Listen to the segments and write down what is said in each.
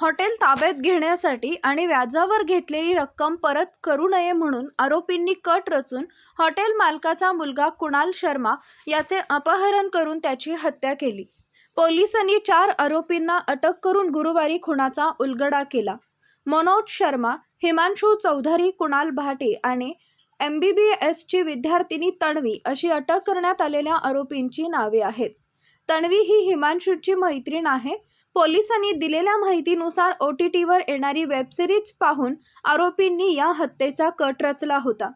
Hotel ताब्यात घेण्यासाठी आणि व्याजावर घेतलेली रक्कम परत करू नये म्हणून आरोपींनी कट रचून हॉटेल मालकाचा मुलगा कुणाल शर्मा याचे अपहरण करून त्याची हत्या केली. पोलिसांनी चार आरोपींना अटक करून गुरुवारी खुनाचा उलगडा केला. मनोज शर्मा हिमांशू चौधरी कुणाल भाटे आणि एम बी बी एसची विद्यार्थिनी तणवी अशी अटक करण्यात आलेल्या आरोपींची नावे आहेत. तणवी ही हिमांशूची मैत्रीण आहे. पोलिसांनी दिलेल्या माहितीनुसार ओ टी टीवर येणारी वेबसिरीज पाहून आरोपींनी या हत्येचा कट रचला होता.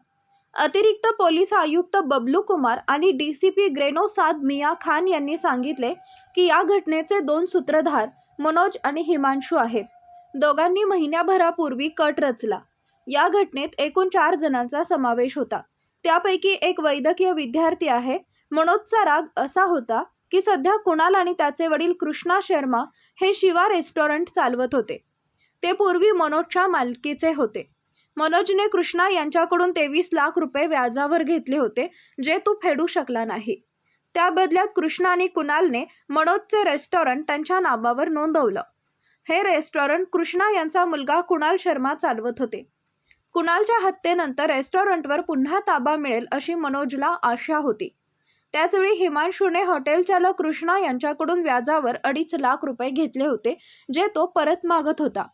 अतिरिक्त पोलीस आयुक्त बबलू कुमार आणि डी सी पी ग्रेनोसाद मिया खान यांनी सांगितले की या घटनेचे दोन सूत्रधार मनोज आणि हिमांशू आहेत. दोघांनी महिन्याभरापूर्वी कट रचला. या घटनेत एकूण चार जणांचा समावेश होता. त्यापैकी एक वैद्यकीय विद्यार्थी आहे. मनोजचा राग असा होता की सध्या कुणाल आणि त्याचे वडील कृष्णा शर्मा हे शिवा रेस्टॉरंट चालवत होते. ते पूर्वी मनोजच्या मालकीचे होते. मनोजने कृष्णा यांच्याकडून तेवीस लाख रुपये व्याजावर घेतले होते जे तो फेडू शकला नाही. त्या बदल्यात कृष्णा आणि कुणालने मनोजचे रेस्टॉरंट त्यांच्या नावावर नोंदवलं. हे रेस्टॉरंट कृष्णा यांचा मुलगा कुणाल शर्मा चालवत होते. कुणालच्या हत्येनंतर रेस्टॉरंटवर पुन्हा ताबा मिळेल अशी मनोजला आशा होती. त्याचवेळी हिमांशूने हॉटेल चालक कृष्णा यांच्याकडून व्याजावर अडीच लाख रुपये घेतले होते जे तो परत मागत होता.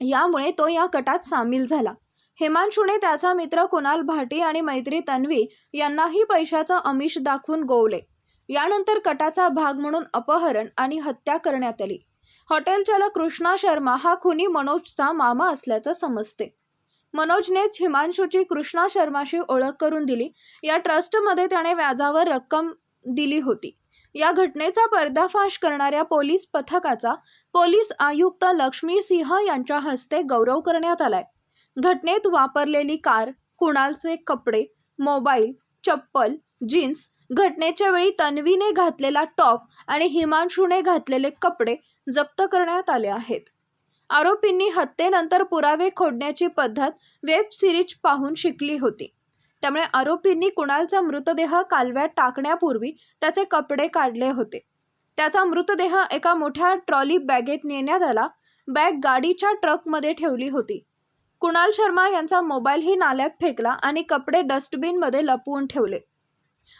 यामुळे तो या कटात सामील झाला. हिमांशूने त्याचा मित्र कुणाल भाटी आणि मैत्री तन्वी यांनाही पैशाचं अमिष दाखवून गोवले. यानंतर कटाचा भाग म्हणून अपहरण आणि हत्या करण्यात आली. हॉटेल चालक कृष्णा शर्मा हा खुनी मनोजचा मामा असल्याचं समजते. मनोजनेच हिमांशूची कृष्णा शर्माशी ओळख करून दिली. या ट्रस्टमध्ये त्याने व्याजावर रक्कम दिली होती. या घटनेचा पर्दाफाश करणाऱ्या पोलीस पथकाचा पोलीस आयुक्त लक्ष्मी सिंह यांच्या हस्ते गौरव करण्यात आलाय. घटनेत वापरलेली कार कुणालचे कपडे मोबाईल चप्पल जीन्स घटनेच्या वेळी तन्वीने घातलेला टॉप आणि हिमांशूने घातलेले कपडे जप्त करण्यात आले आहेत. आरोपींनी हत्येनंतर पुरावे खोडण्याची पद्धत वेब सिरीज पाहून शिकली होती. त्यामुळे आरोपींनी कुणालचा मृतदेह कालव्यात टाकण्यापूर्वी त्याचे कपडे काढले होते. त्याचा मृतदेह एका मोठ्या ट्रॉली बॅगेत नेण्यात आला. बॅग गाडीच्या ट्रकमध्ये ठेवली होती. कुणाल शर्मा यांचा मोबाईलही नाल्यात फेकला आणि कपडे डस्टबिनमध्ये लपवून ठेवले.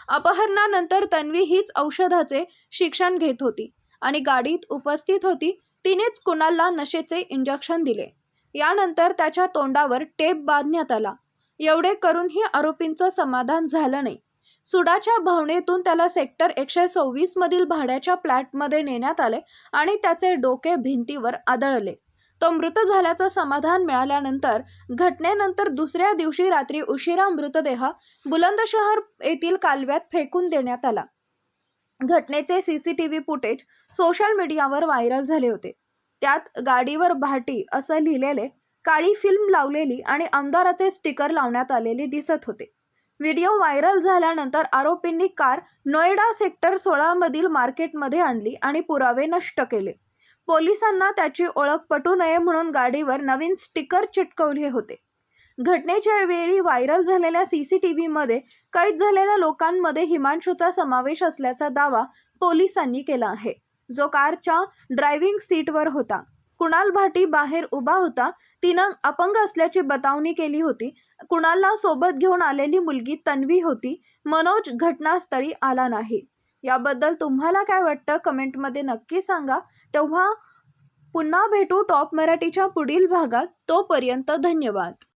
अपहरणानंतर तन्वी हीच औषधाचे शिक्षण घेत होती आणि गाडीत उपस्थित होती तिनेच कुणालला नशेचे इंजेक्शन दिले. यानंतर त्याच्या तोंडावर टेप बांधण्यात आला. एवढे करूनही आरोपींचं समाधान झालं नाही. सुडाच्या भावनेतून त्याला सेक्टर एकशे सव्वीस मधील भाड्याच्या फ्लॅटमध्ये नेण्यात आले आणि त्याचे डोके भिंतीवर आदळले. तो मृत झाल्याचं समाधान मिळाल्यानंतर घटनेनंतर दुसऱ्या दिवशी रात्री उशिरा मृतदेह बुलंदशहर येथील कालव्यात फेकून देण्यात आला. घटनेचे C C T V footage social मीडियावर व्हायरल झाले होते. त्यात गाडीवर भाटी असं लिहिलेले काळी फिल्म लावलेली आणि आमदाराचे स्टिकर लावण्यात आलेले दिसत होते. व्हिडिओ व्हायरल झाल्यानंतर आरोपींनी कार नोएडा सेक्टर सोळामधील मार्केटमध्ये आणली आणि पुरावे नष्ट केले. पोलिसांना त्याची ओळख पटू नये म्हणून गाडीवर नवीन स्टिकर चिटकवले होते. घटनेच्या वेळी व्हायरल झालेल्या सी सी टी व्हीमध्ये कैद झालेल्या लोकांमध्ये हिमांशूचा समावेश असल्याचा दावा पोलिसांनी केला आहे. जो कारच्या ड्रायव्हिंग सीटवर होता. कुणाल भाटी बाहेर उभा होता. तिनं अपंग असल्याची बतावणी केली होती. कुणालला सोबत घेऊन आलेली मुलगी तन्वी होती. मनोज घटनास्थळी आला नाही. याबद्दल तुम्हाला काय वाटतं? कमेंटमध्ये नक्की सांगा. तेव्हा पुन्हा भेटू टॉप मराठीच्या पुढील भागात. तोपर्यंत धन्यवाद.